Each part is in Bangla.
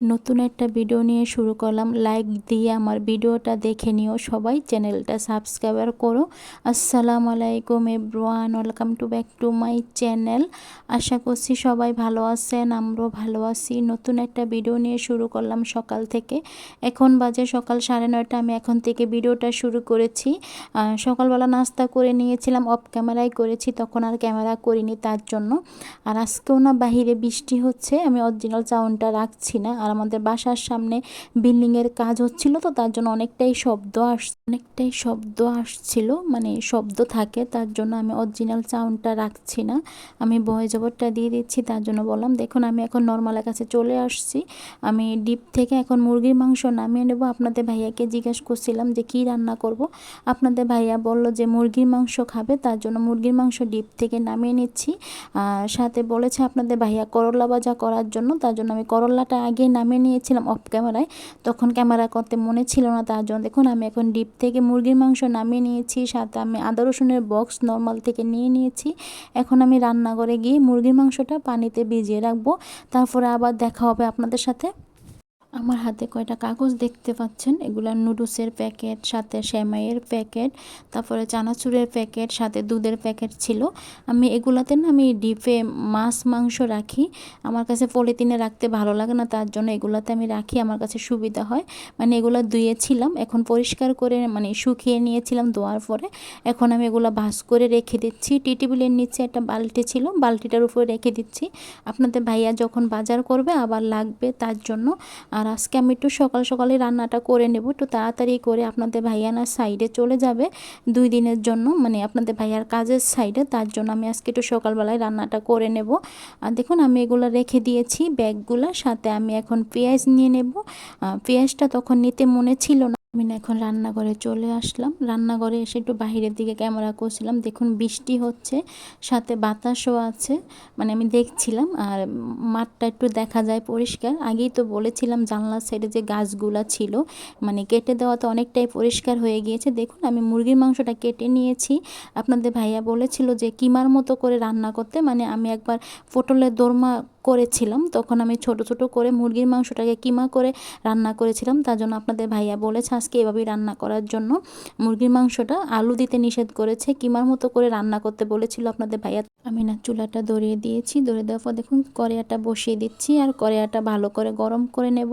নতুন একটা ভিডিও নিয়ে শুরু করলাম। লাইক দিয়ে আমার ভিডিওটা দেখে নিও সবাই। চ্যানেলটা সাবস্ক্রাইবার করো। আসসালামু আলাইকুম everyone welcome to back to my channel আশা করছি সবাই ভালো আছেন, আমরাও ভালো আছি। নতুন একটা ভিডিও নিয়ে শুরু করলাম সকাল থেকে। এখন বাজে সকাল সাড়ে নয়টা, আমি এখন থেকে ভিডিওটা শুরু করেছি। সকালবেলা নাস্তা করে নিয়েছিলাম অফ ক্যামেরায় করেছি, তখন আর ক্যামেরা করিনি তার জন্য। আর আজকেও না বাহিরে বৃষ্টি হচ্ছে, আমি অরিজিনাল চাউনটা রাখছি না। আর আমাদের বাসার সামনে বিল্ডিংয়ের কাজ হচ্ছিল তো তার জন্য অনেকটাই শব্দ আস, অনেকটাই শব্দ আসছিল মানে শব্দ থাকে, তার জন্য আমি অরিজিনাল সাউন্ডটা রাখছি না। আমি বয় জবরটা দিয়ে দিচ্ছি, তার জন্য বললাম, দেখুন, আমি এখন নর্মালের কাছে চলে আসছি। আমি ডিপ থেকে এখন মুরগির মাংস নামিয়ে নেব। আপনাদের ভাইয়াকে জিজ্ঞেস করছিলাম যে কি রান্না করব। আপনাদের ভাইয়া বলল যে মুরগির মাংস খাবে, তার জন্য মুরগির মাংস ডিপ থেকে নামিয়ে নিচ্ছি। সাথে বলেছে আপনাদের ভাইয়া করলা ভাজা করার জন্য, তার জন্য আমি করলাটা আগে নামিয়ে নিয়েছিলাম অফ ক্যামেরায় তখন ক্যামেরা করতে মনে ছিল না তার জন্য। দেখুন, আমি এখন ডিপ থেকে মুরগির মাংস নামিয়ে নিয়েছি, সাথে আমি আদা রসুনের বক্স নর্মাল থেকে নিয়ে নিয়েছি। এখন আমি রান্নাঘরে গিয়ে মুরগির মাংসটা পানিতে ভিজিয়ে রাখব। তারপরে আবার দেখা হবে আপনাদের সাথে। আমার হাতে কয়টা কাগজ দেখতে পাচ্ছেন? এগুলো নুডলসের প্যাকেট, সাথে শ্যামাইয়ের প্যাকেট, তারপরে চানাচুরের প্যাকেট, সাথে দুধের প্যাকেট ছিল। আমি এগুলাতে না, আমি ডিপে মাছ, মাংস রাখি। আমার কাছে পলিথিনে রাখতে ভালো লাগে না, তার জন্য এগুলাতে আমি রাখি, আমার কাছে সুবিধা হয়। মানে এগুলো ধুয়েছিলাম, এখন পরিষ্কার করে মানে শুকিয়ে নিয়েছিলাম ধোয়ার পরে। এখন আমি এগুলো ভাস করে রেখে দিচ্ছি। টি টেবিলের নিচে একটা বালতি ছিল, বালতিটার উপরে রেখে দিচ্ছি। আপনাদের ভাইয়া যখন বাজার করবে, আবার লাগবে তার জন্য। আর আর আজকে আমি একটু সকাল সকালে রান্নাটা করে নেব। একটু তাড়াতাড়ি করে আপনাদের ভাইয়ানার সাইডে চলে যাবে দুই দিনের জন্য মানে আপনাদের ভাইয়ার কাজের সাইডে। তার জন্য আমি আজকে একটু সকালবেলায় রান্নাটা করে নেব। আর দেখুন, আমি এগুলো রেখে দিয়েছি ব্যাগগুলো। সাথে আমি এখন পেঁয়াজ নিয়ে নেব। পেঁয়াজটা তখন নিতে মনে ছিল না। আমি এখন রান্নাঘরে চলে আসলাম। রান্নাঘরে এসে একটু বাহিরের দিকে ক্যামেরা করছিলাম। দেখুন বৃষ্টি হচ্ছে, সাথে বাতাসও আছে। মানে আমি দেখছিলাম আর মাঠটা একটু দেখা যায় পরিষ্কার। আগেই তো বলেছিলাম জানলার সাইডে যে গাছগুলা ছিল মানে কেটে দেওয়া তো অনেকটাই পরিষ্কার হয়ে গিয়েছে। দেখুন আমি মুরগির মাংসটা কেটে নিয়েছি। আপনাদের ভাইয়া বলেছিল যে কিমার মতো করে রান্না করতে মানে আমি একবার পটলের দোরমা করেছিলাম, তখন আমি ছোট ছোট করে মুরগির মাংসটাকে কিমা করে রান্না করেছিলাম। তার জন্য আপনাদের ভাইয়া বলেছে আজকে এভাবেই রান্না করার জন্য। মুরগির মাংসটা আলু দিতে নিষেধ করেছে, কিমার মতো করে রান্না করতে বলেছিল আপনাদের ভাইয়া। আমি না চুলাটা ধরিয়ে দিয়েছি ধরে দেওয়ার পর দেখুন কড়াইয়াটা বসিয়ে দিচ্ছি আর কড়াইয়াটা ভালো করে গরম করে নেব।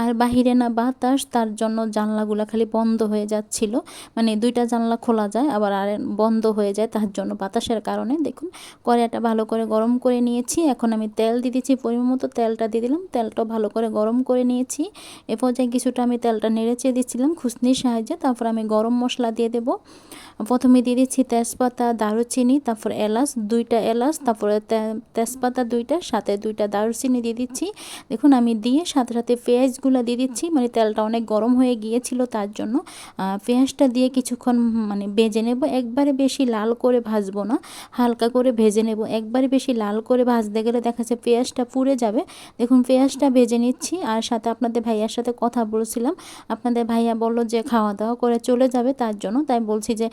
আর বাহিরে না বাতাস, তার জন্য জানলাগুলো খালি বন্ধ হয়ে যাচ্ছিল। মানে দুইটা জানলা খোলা যায়, আবার আর বন্ধ হয়ে যায় তার জন্য বাতাসের কারণে। দেখুন কড়াইয়াটা ভালো করে গরম করে নিয়েছি। এখন আমি তেল দিয়ে দিচ্ছি, পরিমাণ মতো তেলটা দিয়ে দিলাম। তেলটা ভালো করে গরম করে নিয়েছি। এ পর্যায়ে কিছুটা আমি তেলটা নেড়েচে দিচ্ছিলাম খুসনির সাহায্যে। তারপর আমি গরম মশলা দিয়ে দেবো। প্রথমে দিয়ে দিচ্ছি তেজপাতা, দারুচিনি, তারপর এলাচ দুইটা এলাচ, তারপরে তেজপাতা দুইটা, সাথে দুইটা দারুচিনি দিয়ে দিচ্ছি। দেখুন, আমি দিয়ে সাথে সাথে পেঁয়াজগুলো দিয়ে দিচ্ছি। মানে তেলটা অনেক গরম হয়ে গিয়েছিল তার জন্য। পেঁয়াজটা দিয়ে কিছুক্ষণ মানে ভেজে নেব। একবারে বেশি লাল করে ভাজবো না। হালকা করে ভেজে নেব। একবারে বেশি লাল করে ভাজতে গেলে দেখা যাচ্ছে পেঁয়াজটা পুড়ে যাবে। দেখুন, পেঁয়াজটা ভেজে নিচ্ছি। আর সাথে আপনাদের ভাইয়ার সাথে কথা বলছিলাম। আপনাদের ভাইয়া বলল যে খাওয়া দাওয়া করে চলে যাবে তার জন্য। তাই বলছি যে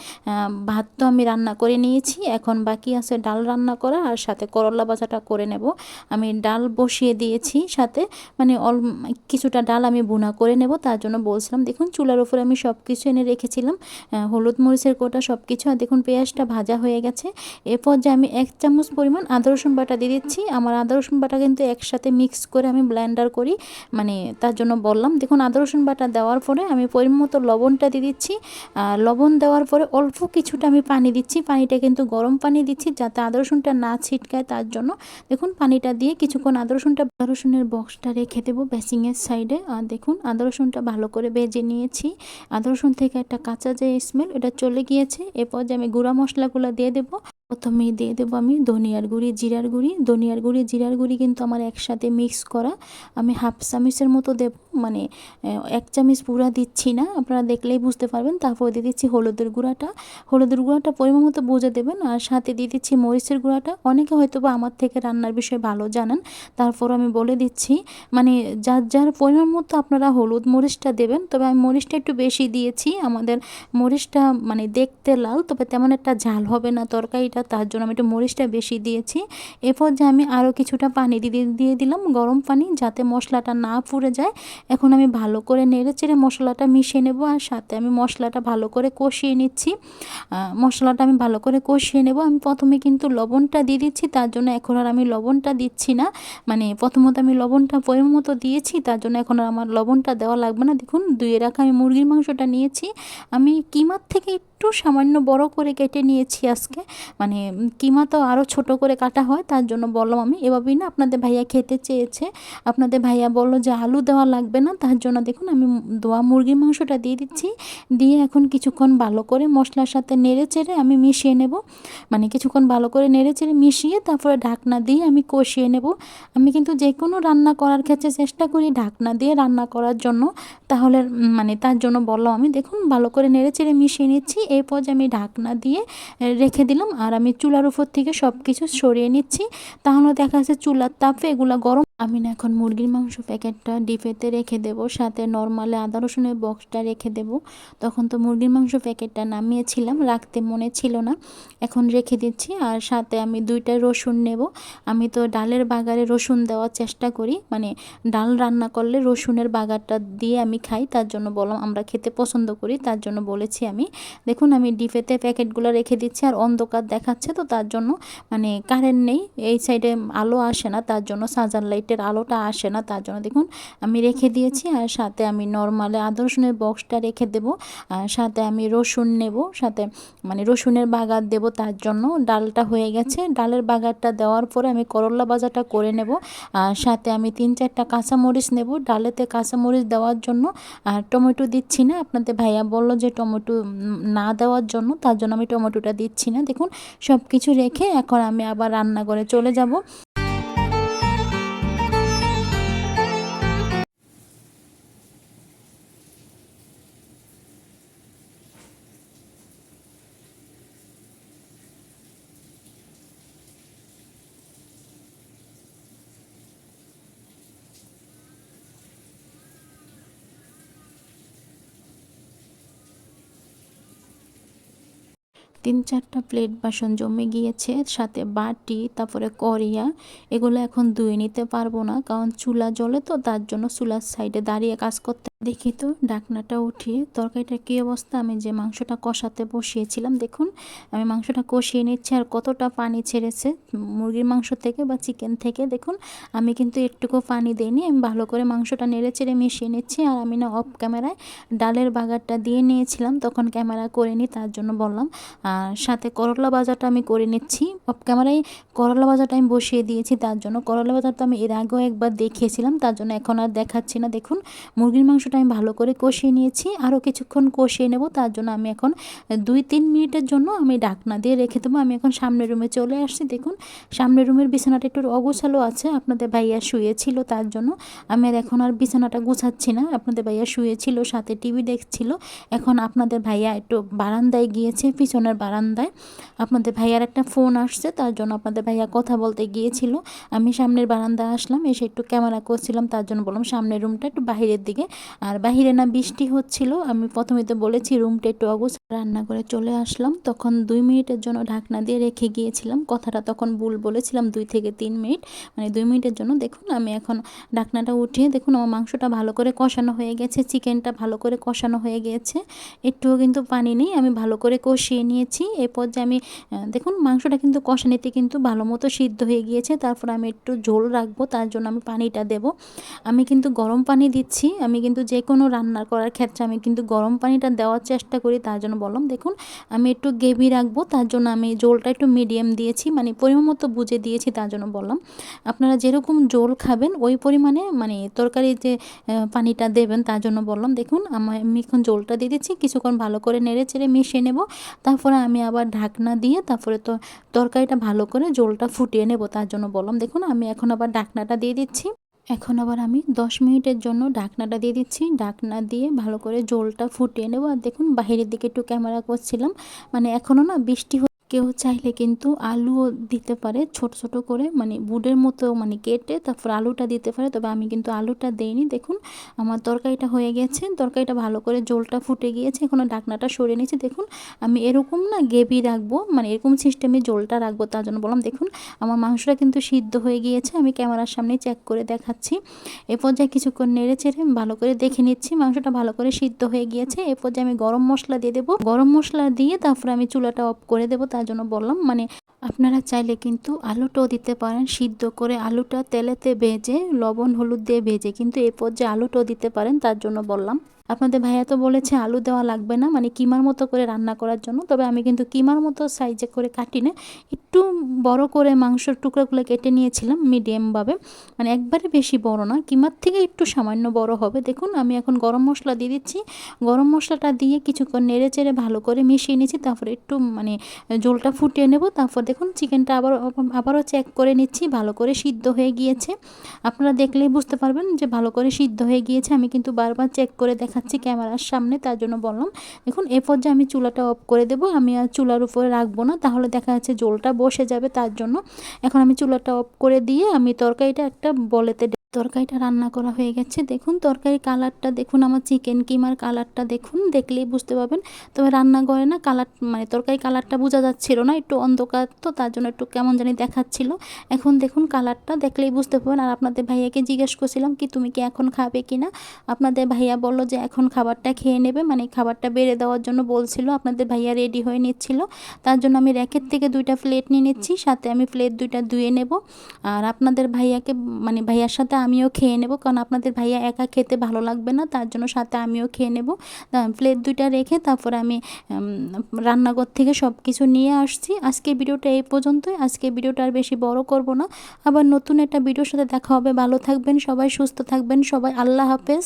ভাত তো আমি রান্না করে নিয়েছি। এখন বাকি আছে ডাল রান্না করা আর সাথে করলা বাজাটা করে নেব। আমি ডাল বসিয়ে দিয়েছি সাথে মানে অল, কিছুটা ডাল আমি বুনা করে নেব। তার জন্য বলছিলাম, দেখুন, চুলার উপরে আমি সব কিছু এনে রেখেছিলাম হলুদ মরিচের কোটা সব কিছু আর দেখুন, পেঁয়াজটা ভাজা হয়ে গেছে। এরপর যে আমি এক চামচ পরিমাণ আদা রসুন বাটা দিয়ে দিচ্ছি। আমার আদা রসুন বাটা কিন্তু একসাথে মিক্স করে আমি ব্লেন্ডার করি মানে তার জন্য বললাম, দেখুন, আদা রসুন বাটা দেওয়ার পরে আমি পরিমাণ মতো লবণটা দিয়ে দিচ্ছি। লবণ দেওয়ার পরে অল্প কিছুটা আমি পানি দিচ্ছি। পানিটা কিন্তু গরম পানি দিচ্ছি যাতে আদা রসুনটা না ছিটকায় তার জন্য দেখুন পানিটা দিয়ে কিছুক্ষণ আদা রসুনটা আদা রসুনের বক্সটা রেখে দেবো বেসিংয়ের সাইডে। আর দেখুন আদা রসুনটা ভালো করে ভেজে নিয়েছি। আদা রসুন থেকে একটা কাঁচা যে স্মেল এটা চলে গিয়েছে। এরপর যে আমি গুঁড়া মশলাগুলো দিয়ে দেবো প্রথমেই দিয়ে দেবো আমি ধনিয়ার গুঁড়ি, জিরার গুঁড়ি। ধনিয়ার গুঁড়ি, জিরার গুঁড়ি কিন্তু আমার একসাথে মিক্স করা। আমি হাফ চামিচের মতো দেব মানে এক চামিচ পুরা দিচ্ছি না। আপনারা দেখলেই বুঝতে পারবেন। তারপর দিয়ে দিচ্ছি হলুদের গুঁড়াটা। হলুদের গুঁড়াটা পরিমাণ মতো বুঝে দেবেন। আর সাথে দিয়ে দিচ্ছি মরিচের গুঁড়াটা। অনেকে হয়তো বা আমার থেকে রান্নার বিষয়ে ভালো জানেন। তারপর আমি বলে দিচ্ছি মানে যার যার পরিমাণ মতো আপনারা হলুদ মরিচটা দেবেন, তবে আমি মরিচটা একটু বেশি দিয়েছি। আমাদের মরিচটা মানে দেখতে লাল, তবে তেমন একটা ঝাল হবে না, তরকারিটা তরকারিটা তার জন্য আমি একটু মরিচটা বেশি দিয়েছি। এরপর যে আমি আরও কিছুটা পানি দিয়ে দিয়ে দিলাম গরম পানি যাতে মশলাটা না পুড়ে যায়। এখন আমি ভালো করে নেড়ে চেড়ে মশলাটা মিশিয়ে নেব আর সাথে আমি মশলাটা ভালো করে কষিয়ে নিচ্ছি। মশলাটা আমি ভালো করে কষিয়ে নেব। আমি প্রথমে কিন্তু লবণটা দিয়ে দিচ্ছি, তার জন্য এখন আর আমি লবণটা দিচ্ছি না। মানে প্রথমত আমি লবণটা পরিমাণ মতো দিয়েছি, তার জন্য এখন আর আমার লবণটা দেওয়া লাগবে না। দেখুন দুই রাখা আমি মুরগির মাংসটা নিয়েছি। আমি কিমার থেকে একটু সামান্য বড় করে কেটে নিয়েছি আজকে। মানে কিমা তো আরও ছোট করে কাটা হয়, তার জন্য বললাম আমি। এভাবেই না আপনাদের ভাইয়া খেতে চেয়েছে। আপনাদের ভাইয়া বলল যে আলু দেওয়া লাগবে না, তার জন্য দেখুন আমি দোয়া মুরগির মাংসটা দিয়ে দিচ্ছি। দিয়ে এখন কিছুক্ষণ ভালো করে মশলার সাথে নেড়ে চেড়ে আমি মিশিয়ে নেব। মানে কিছুক্ষণ ভালো করে নেড়ে চেড়ে মিশিয়ে তারপরে ঢাকনা দিয়ে আমি কষিয়ে নেব। আমি কিন্তু যে কোনো রান্না করার ক্ষেত্রে চেষ্টা করি ঢাকনা দিয়ে রান্না করার জন্য। তাহলে মানে তার জন্য বললাম আমি, দেখুন ভালো করে নেড়ে চেড়ে মিশিয়ে নিচ্ছি। এরপর যে আমি ঢাকনা দিয়ে রেখে দিলাম আর আমি চুলার উপর থেকে সব কিছু সরিয়ে নিচ্ছি। তাহলে দেখা যাচ্ছে চুলার তাপে এগুলো গরম আমি না এখন মুরগির মাংস প্যাকেটটা ডিপেতে রেখে দেব, সাথে নর্মালে আদা রসুনের বক্সটা রেখে দেব। তখন তো মুরগির মাংস প্যাকেটটা নামিয়েছিলাম, রাখতে মনে ছিল না। এখন রেখে দিচ্ছি আর সাথে আমি দুইটা রসুন নেব। আমি তো ডালের বাগারে রসুন দেওয়ার চেষ্টা করি মানে ডাল রান্না করলে রসুনের বাগারটা দিয়ে আমি খাই, তার জন্য বললাম আমরা খেতে পছন্দ করি, তার জন্য বলেছি আমি। দেখুন, আমি ডিপেতে প্যাকেটগুলো রেখে দিচ্ছি আর অন্ধকার দেখাচ্ছে তো তার জন্য মানে কারেন্ট নেই, এই সাইডে আলো আসে না, তার জন্য সাজার লাইট লাইটের আলোটা আসে না, তার জন্য দেখুন আমি রেখে দিয়েছি আর সাথে আমি নর্মালে আদা রসুনের বক্সটা রেখে দেবো। আর সাথে আমি রসুন নেব, সাথে মানে রসুনের বাগার দেব, তার জন্য ডালটা হয়ে গেছে। ডালের বাগারটা দেওয়ার পরে আমি করলা বাজারটা করে নেব। আর সাথে আমি তিন চারটা কাঁচামরিচ নেব। ডালেতে কাঁচামরিচ দেওয়ার জন্য আর টমেটো দিচ্ছি না। আপনাদের ভাইয়া বলল যে টমেটো না দেওয়ার জন্য, তার জন্য আমি টমেটোটা দিচ্ছি না। দেখুন সব কিছু রেখে এখন আমি আবার রান্নাঘরে চলে যাব। তিন চারটা প্লেট বাসন জমে গিয়েছে, সাথে বাটি, তারপরে করিয়া এগুলো এখন ধুয়ে নিতে পারব না, কারণ চুলা জ্বলে তো, তার জন্য চুলার সাইডে দাঁড়িয়ে কাজ করতে দেখি তো, ডাকনাটা উঠিয়ে তরকারিটা কী অবস্থা? আমি যে মাংসটা কষাতে বসিয়েছিলাম, দেখুন, আমি মাংসটা কষিয়ে নিচ্ছি আর কতটা পানি ছেড়েছে, মুরগির মাংস থেকে বা চিকেন থেকে, দেখুন, আমি কিন্তু একটুকু পানি দিইনি, আমি ভালো করে মাংসটা নেড়ে চেড়ে মিশিয়ে নিচ্ছি আর আমি না অফ ক্যামেরায় ডালের বাগারটা দিয়ে নিয়েছিলাম, তখন ক্যামেরা করে নি তার জন্য বললাম, আর সাথে করলা বাজারটা আমি করে নিচ্ছি অফ ক্যামেরায় করলা বাজারটা আমি বসিয়ে দিয়েছি, তার জন্য করলা বাজারটা আমি এর আগেও একবার দেখিয়েছিলাম, তার জন্য এখন আর দেখাচ্ছি না, দেখুন, মুরগির মাংসটা আমি ভালো করে কষিয়ে নিয়েছি। আরও কিছুক্ষণ কষিয়ে নেব, তার জন্য আমি এখন দুই তিন মিনিটের জন্য আমি ডাকনা দিয়ে রেখে দেবো। আমি এখন সামনের রুমে চলে আসছি। দেখুন, সামনের রুমের বিছানাটা একটু অগোছালো আছে। আপনাদের ভাইয়া শুয়েছিল তার জন্য। আমি আর এখন আর বিছানাটা গোছাচ্ছি না। আপনাদের ভাইয়া শুয়েছিল, সাথে টিভি দেখছিল। এখন আপনাদের ভাইয়া একটু বারান্দায় গিয়েছে, পিছনের বারান্দায়। আপনাদের ভাইয়ার একটা ফোন আসছে, তার জন্য আপনাদের ভাইয়া কথা বলতে গিয়েছিল। আমি সামনের বারান্দায় আসলাম, এসে একটু ক্যামেরা করছিলাম, তার জন্য বললাম সামনের রুমটা একটু বাহিরের দিকে। আর বাহিরে না বৃষ্টি হচ্ছিল। আমি প্রথমে তো বলেছি রুমটা একটু অগুছ রান্না করে চলে আসলাম। তখন দুই মিনিটের জন্য ঢাকনা দিয়ে রেখে গিয়েছিলাম। কথাটা তখন ভুল বলেছিলাম, দুই থেকে তিন মিনিট। মানে দুই মিনিটের জন্য দেখুন, আমি এখন ঢাকনাটা উঠিয়ে দেখুন, আমার মাংসটা ভালো করে কষানো হয়ে গেছে, চিকেনটা ভালো করে কষানো হয়ে গিয়েছে একটুও কিন্তু পানি নেই, আমি ভালো করে কষিয়ে নিয়েছি। এরপর যে আমি দেখুন, মাংসটা কিন্তু কষানিতে কিন্তু ভালো মতো সিদ্ধ হয়ে গিয়েছে। তারপর আমি একটু ঝোল রাখব, তার জন্য আমি পানিটা দেব। আমি কিন্তু গরম পানি দিচ্ছি, আমি কিন্তু যে কোনো রান্না করার ক্ষেত্রে আমি কিন্তু গরম পানিটা দেওয়ার চেষ্টা করি, তার জন্য বললাম, দেখুন, আমি একটু গেভি রাখব, তার জন্য আমি জোলটা একটু মিডিয়াম দিয়েছি মানে পরিমাণ মতো বুঝে দিয়েছি, তার জন্য বললাম, আপনারা যেরকম জোল খাবেন, ওই পরিমাণে মানে তরকারি যে পানিটা দেবেন, তার জন্য বললাম, দেখুন আমি এখন জোলটা দিয়ে দিচ্ছি, কিছুক্ষণ ভালো করে নেড়ে চেড়ে মিশিয়ে নেব, তারপরে আমি আবার ঢাকনা দিয়ে তারপরে তো, তরকারিটা ভালো করে জোলটা ফুটিয়ে নেব, তার জন্য বললাম, দেখুন, আমি এখন আবার ঢাকনাটা দিয়ে দিচ্ছি। এখন আবার আমি 10 মিনিটের জন্য ঢাকনাটা দিয়ে দিচ্ছি। ঢাকনা দিয়ে ভালো করে জলটা ফুটিয়ে নেব। আর দেখুন বাইরের দিকে একটু ক্যামেরা করছিলাম। মানে এখনও না বৃষ্টি কেউ চাইলে কিন্তু আলুও দিতে পারে, ছোট ছোট করে মানে বুটের মতো মানে কেটে তারপর আলুটা দিতে পারে। তবে আমি কিন্তু আলুটা দেইনি। দেখুন, আমার তরকারিটা হয়ে গেছে। তরকারিটা ভালো করে জলটা ফুটে গিয়েছে। এখন ডাকনাটা সরিয়ে নিয়েছি। দেখুন, আমি এরকম না গেবি রাখব মানে এরকম সিস্টেমে জলটা রাখব তার জন্য বললাম। দেখুন, আমার মাংসটা কিন্তু সিদ্ধ হয়ে গিয়েছে। আমি ক্যামেরার সামনে চেক করে দেখাচ্ছি। এ পর্যায়ে কিছুক্ষণ নেড়ে চেড়ে ভালো করে দেখে নিচ্ছি মাংসটা ভালো করে সিদ্ধ হয়ে গিয়েছে। এ পর্যায়ে আমি গরম মশলা দিয়ে দেবো। গরম মশলা দিয়ে তারপরে আমি চুলাটা অফ করে দেবো। তার জন্য বললাম মানে আপনারা চাইলে কিন্তু আলুটাও দিতে পারেন, সিদ্ধ করে আলুটা তেলেতে ভেজে, লবণ, হলুদ দিয়ে ভেজে কিন্তু এরপর যে আলুটাও দিতে পারেন, তার জন্য বললাম। আপনাদের ভাইয়া তো বলেছে আলু দেওয়া লাগবে না মানে কিমার মতো করে রান্না করার জন্য। তবে আমি কিন্তু কিমার মতো সাইজে করে কাটি না, একটু বড় করে মাংসর টুকরোগুলো কেটে নিয়েছিলাম মিডিয়ামভাবে মানে একবারে বেশি বড় না, কিমার থেকে একটু সামান্য বড় হবে। দেখুন, আমি এখন গরম মশলা দিয়ে দিচ্ছি। গরম মশলাটা দিয়ে কিছুক্ষণ নেড়ে চেড়ে ভালো করে মিশিয়ে নিচ্ছি, তারপরে একটু মানে জলটা ফুটিয়ে নেব। তারপর দেখুন চিকেনটা আবার, আবারও চেক করে নিচ্ছি, ভালো করে সিদ্ধ হয়ে গিয়েছে। আপনারা দেখলেই বুঝতে পারবেন যে ভালো করে সিদ্ধ হয়ে গিয়েছে। আমি কিন্তু বারবার চেক করে দেখাচ্ছি ক্যামেরার সামনে, তার জন্য বললাম। দেখুন, এ পর্যায়ে আমি চুলাটা অফ করে দেবো। আমি আর চুলার উপরে রাখব না, তাহলে দেখা যাচ্ছে জলটা বসে যাবে তার জন্য। এখন আমি চুলাটা অফ করে দিয়ে আমি তরকারিটা একটা বলেতে তরকারিটা রান্না করা হয়ে গেছে। দেখুন তরকারি কালারটা দেখুন, আমার চিকেন কিমার কালারটা দেখুন, দেখলেই বুঝতে পারবেন। তবে রান্না করে না, কালার মানে তরকারি কালারটা বোঝা যাচ্ছিল না, একটু অন্ধকার তো, তার জন্য একটু কেমন জানি দেখাচ্ছিল। এখন দেখুন, কালারটা দেখলেই বুঝতে পারবেন। আর আপনাদের ভাইয়াকে জিজ্ঞেস করছিলাম কি, তুমি কি এখন খাবে কি না? আপনাদের ভাইয়া বলল যে, এখন খাবারটা খেয়ে নেবে। মানে খাবারটা বেড়ে দেওয়ার জন্য বলছিল, আপনাদের ভাইয়া রেডি হয়ে নিচ্ছিল। তার জন্য আমি র্যাকের থেকে দুইটা প্লেট নিয়ে নিচ্ছি, সাথে আমি প্লেট দুইটা ধুয়ে নেব। আর আপনাদের ভাইয়াকে মানে ভাইয়ার সাথে আমিও খেয়ে নেব। কারণ আপনাদের ভাইয়া একা খেতে ভালো লাগবে না, তার জন্য সাথে আমিও খেয়ে নেব। প্লেট দুইটা রেখে তারপর আমি রান্নাঘর থেকে সব কিছু নিয়ে আসছি। আজকে ভিডিওটা এই পর্যন্তই। আজকে ভিডিওটা আর বেশি বড় করব না। আবার নতুন একটা ভিডিওর সাথে দেখা হবে। ভালো থাকবেন সবাই, সুস্থ থাকবেন সবাই। আল্লাহ হাফেজ।